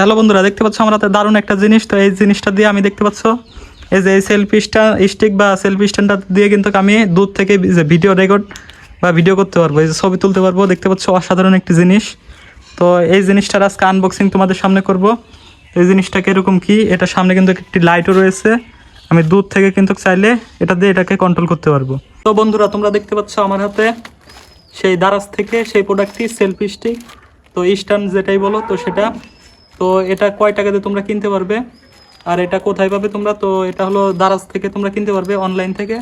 Hello বন্ধুরা, দেখতে পাচ্ছ আমার হাতে দারুণ একটা জিনিস। তো এই জিনিসটা দিয়ে আমি দেখতে পাচ্ছ, এই যে এই সেলফি স্ট্যান্ড স্টিক বা সেলফি স্ট্যান্ডটা দিয়ে কিন্তু আমি দূর থেকে যে ভিডিও রেকর্ড বা ভিডিও করতে পারব, এই যে ছবি তুলতে পারব। দেখতে পাচ্ছ, অসাধারণ একটি জিনিস। তো এই জিনিসটার আজকে আনবক্সিং তোমাদের সামনে করব। এই জিনিসটা কীরকম কি? এটা সামনে কিন্তু একটি লাইটও রয়েছে। আমি দূর থেকে কিন্তু চাইলে এটা দিয়ে এটাকে কন্ট্রোল করতে পারব। তো বন্ধুরা, তোমরা দেখতে পাচ্ছ আমার হাতে সেই দারাজ থেকে সেই প্রোডাক্টটি সেলফি স্টিক তো স্ট্যান্ড যেটাই বলো, তো সেটা তো এটা কয় টাকাতে তোমরা কিনতে পারবে? আর এটা কোথায় পাবে তোমরা? তো এটা হলো দারাজ থেকে তোমরা কিনতে পারবে অনলাইন থেকে।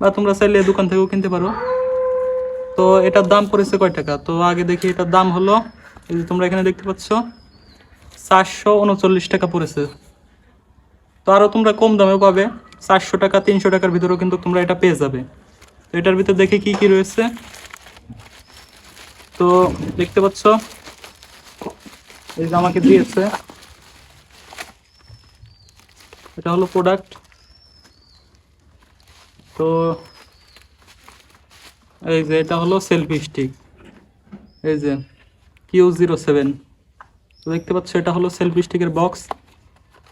বা তোমরা চাইলে দোকান থেকেও কিনতে পারো। তো এটার দাম পড়েছে কয় টাকা? তো আগে দেখি, এটার দাম হলো, এই যে তোমরা এখানে দেখতে পাচ্ছ, চারশো উনচল্লিশ টাকা পড়েছে। তো আরও তোমরা কম দামেও পাবে, চারশো টাকা, তিনশো টাকার ভিতরেও কিন্তু তোমরা এটা পেয়ে যাবে। তো এটার ভিতর দেখি কি কি রয়েছে? তো দেখতে পাচ্ছ এই যে আমাকে দিয়েছে। এটা হলো প্রোডাক্ট তো এই যে এটা হলো সেলফি স্টিক এই যে কিউ জিরো সেভেন তো দেখতে পাচ্ছ, এটা হলো সেলফি স্টিকের বক্স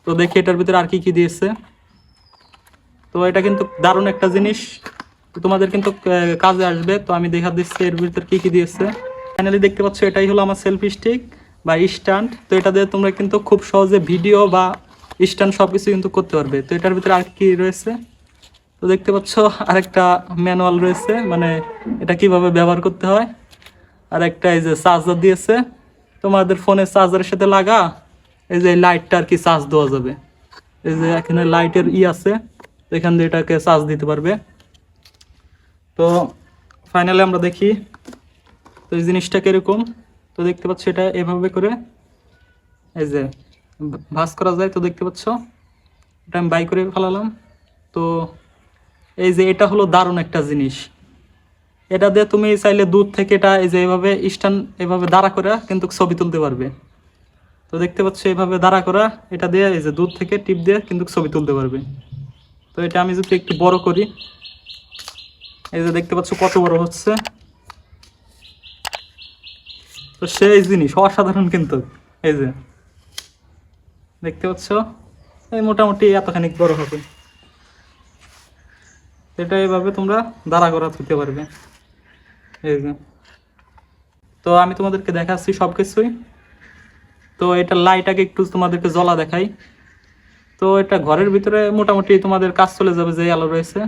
তো দেখি এটার ভিতরে আর কি কি দিয়েছে। তো এটা কিন্তু দারুণ একটা জিনিস। তোমাদের কিন্তু কাজে আসবে। তো আমি দেখা দিচ্ছি এর ভিতরে কি কি দিয়েছে। ফাইনালি দেখতে পাচ্ছ, এটাই হলো আমার সেলফি স্টিক বা স্ট্যান্ড তো এটা দিয়ে তোমরা কিন্তু খুব সহজে ভিডিও বা স্ট্যান্ড সব কিছু কিন্তু করতে পারবে। তো এটার ভিতরে আর কি রয়েছে? তো দেখতে পাচ্ছ, আরেকটা ম্যানুয়াল রয়েছে মানে এটা কীভাবে ব্যবহার করতে হয়। আর একটা এই যে চার্জার দিয়েছে। তোমাদের ফোনের চার্জারের সাথে লাগা, এই যে লাইটটা আর কি চার্জ দেওয়া যাবে। এই যে এখানে লাইটের ই আছে এখান দিয়ে এটাকে চার্জ দিতে পারবে। তো ফাইনালি আমরা দেখি, তো এই জিনিসটা কীরকম? তো দেখতে পাচ্ছ এটা এভাবে করে, এই যে ভা- ভাঁজ করা যায়, তো দেখতে পাচ্ছ এটা আমি বাই করে ফেলালাম। তো এই যে এটা হলো দারুণ একটা জিনিস। এটা দিয়ে তুমি চাইলে দূর থেকে এটা, এই যে এভাবে স্ট্যান্ড এভাবে দাঁড়া করা কিন্তু ছবি তুলতে পারবে। তো দেখতে পাচ্ছ এভাবে দাঁড়া করা, এটা দিয়ে এই যে দূর থেকে টিপ দিয়ে কিন্তু ছবি তুলতে পারবে। তো এটা আমি যদি একটু বড় করি, এই যে দেখতে পাচ্ছ কত বড় হচ্ছে। তো সেই জিনিস, অসাধারণ কিন্তু। এই যে, দেখতে পাচ্ছ? এই মোটামুটি এতখানি বড় হবে। এটা এইভাবে তোমরা দাঁড়া করা থুতে পারবে। এই যে। তো আমি তোমাদেরকে দেখাচ্ছি সব কিছুই তো এটা লাইটাকে একটু তোমাদেরকে জ্বলা দেখাই। তো এটা ঘরের ভিতরে মোটামুটি তোমাদের কাজ চলে যাবে যে আলো রয়েছে।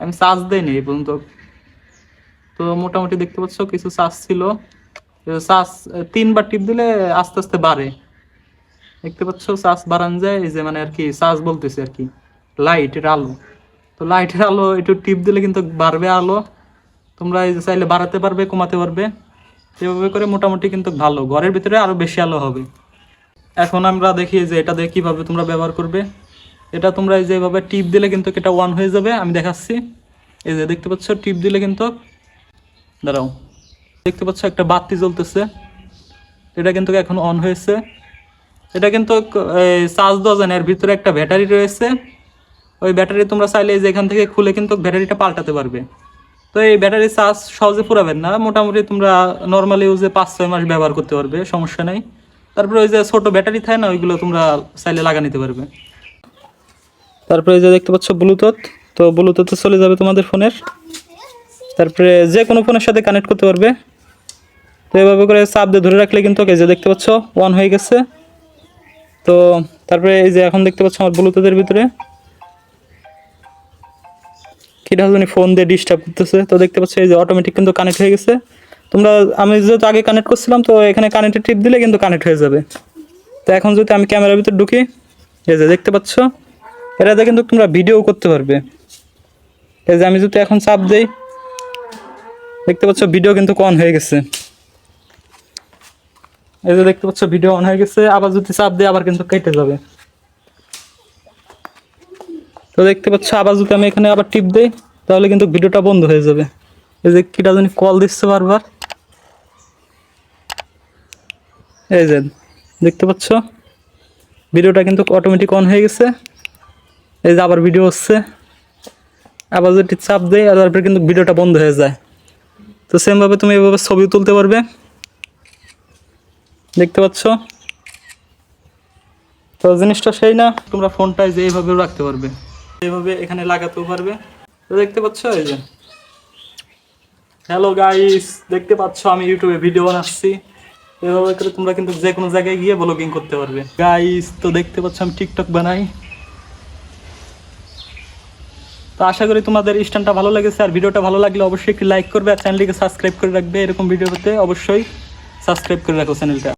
আমি চার্জ দেইনি এই পর্যন্ত। তো মোটামুটি দেখতে পাচ্ছ, কিছু চার্জ ছিল। চার্জ তিনবার টিপ দিলে আস্তে আস্তে বাড়ে। দেখতে পাচ্ছ চার্জ বাড়ান যায়, এই যে মানে আর কি চার্জ বলতেছে আর কি লাইটের আলো। তো লাইটের আলো, একটু টিপ দিলে কিন্তু বাড়বে আলো। তোমরা এই যে চাইলে বাড়াতে পারবে, কমাতে পারবে। এভাবে করে মোটামুটি কিন্তু ভালো। ঘরের ভিতরে আরও বেশি আলো হবে। এখন আমরা দেখি যে এটা দিয়ে কীভাবে তোমরা ব্যবহার করবে। এটা তোমরা এই যে এভাবে টিপ দিলে কিন্তু এটা ওয়ান হয়ে যাবে। আমি দেখাচ্ছি। এই যে দেখতে পাচ্ছ, টিপ দিলে কিন্তু, দাঁড়াও। দেখতে পাচ্ছ একটা বাতি জ্বলতেছে। এটা কিন্তু এখন অন হয়েছে। এটা কিন্তু চার্জ এর ভিতরে একটা ব্যাটারি রয়েছে। ওই ব্যাটারি তোমরা চাইলে এই যে এখান থেকে খুলে কিন্তু ব্যাটারিটা পাল্টাতে পারবে। তো এই ব্যাটারি চার্জ সহজে পুরাবেন না। মোটামুটি তোমরা নর্মালি ইউজে পাঁচ, ছয় মাস ব্যবহার করতে পারবে, সমস্যা নেই। তারপরে ওই যে ছোট ব্যাটারি থাকে না, ওইগুলো তোমরা চাইলে লাগা নিতে পারবে। তারপরে যে দেখতে পাচ্ছ ব্লুটুথ তো ব্লুটুথে চলে যাবে তোমাদের ফোনের। তারপরে যে কোনো ফোনের সাথে কানেক্ট করতে পারবে। তো এভাবে করে চাপ দিয়ে ধরে রাখলে কিন্তু এই যে দেখতে পাচ্ছ অন হয়ে গেছে। তো তারপরে এই যে এখন দেখতে পাচ্ছ আমার ব্লুটুথের ভিতরে। কীটা জানি ফোন দিয়ে ডিস্টার্ব করতেছে। তো দেখতে পাচ্ছ এই যে অটোমেটিক কিন্তু কানেক্ট হয়ে গেছে। তোমরা, আমি যেহেতু আগে কানেক্ট করছিলাম, তো এখানে কানেক্টের টিপ দিলে কিন্তু কানেক্ট হয়ে যাবে। তো এখন যদি আমি ক্যামেরার ভিতরে ঢুকি, এই যে দেখতে পাচ্ছ এটাতে কিন্তু তোমরা ভিডিও করতে পারবে। এই যে আমি যদি এখন চাপ দেই, দেখতে পাচ্ছ ভিডিও কিন্তু অন হয়ে গেছে। এই যে দেখতে পাচ্ছ ভিডিও অন হয়ে গেছে, আবার যদি চাপ দেয়, আবার কিন্তু কেটে যাবে। তো দেখতে পাচ্ছ, আবার যদি আমি এখানে আবার টিপ দেই, তাহলে কিন্তু ভিডিওটা বন্ধ হয়ে যাবে। এই যে কিটা জানি কল দিচ্ছে বারবার। এই যে, দেখতে পাচ্ছ, ভিডিওটা কিন্তু অটোমেটিক অন হয়ে গেছে। এই যে আবার ভিডিও হচ্ছে। আবার যদি চাপ দেয়, তারপরে কিন্তু ভিডিওটা বন্ধ হয়ে যায়। তো সেমভাবে তুমি এভাবে ছবি তুলতে পারবে। দেখতে পাচ্ছ? তো জিনিসটা সেই না, তোমরা ফোনটায় যে এইভাবেও রাখতে পারবে। এইভাবে এখানে লাগাতেও পারবে। তো দেখতে পাচ্ছ এই যে। হ্যালো গাইস দেখতে পাচ্ছ আমি ইউটিউবে ভিডিও বানাচ্ছি। এভাবে করে তোমরা কিন্তু যে কোনো জায়গায় গিয়ে ব্লগিং করতে পারবে। গাইস তো দেখতে পাচ্ছ আমি টিকটক বানাই। তো আশা করি তোমাদের স্ট্যান্ডটা ভালো লেগেছে। আর ভিডিওটা ভালো লাগলে অবশ্যই একটি লাইক করবে আর চ্যানেলটিকে সাবস্ক্রাইব করে রাখবে। এরকম ভিডিও পেতে অবশ্যই সাবস্ক্রাইব করে রাখো চ্যানেলটা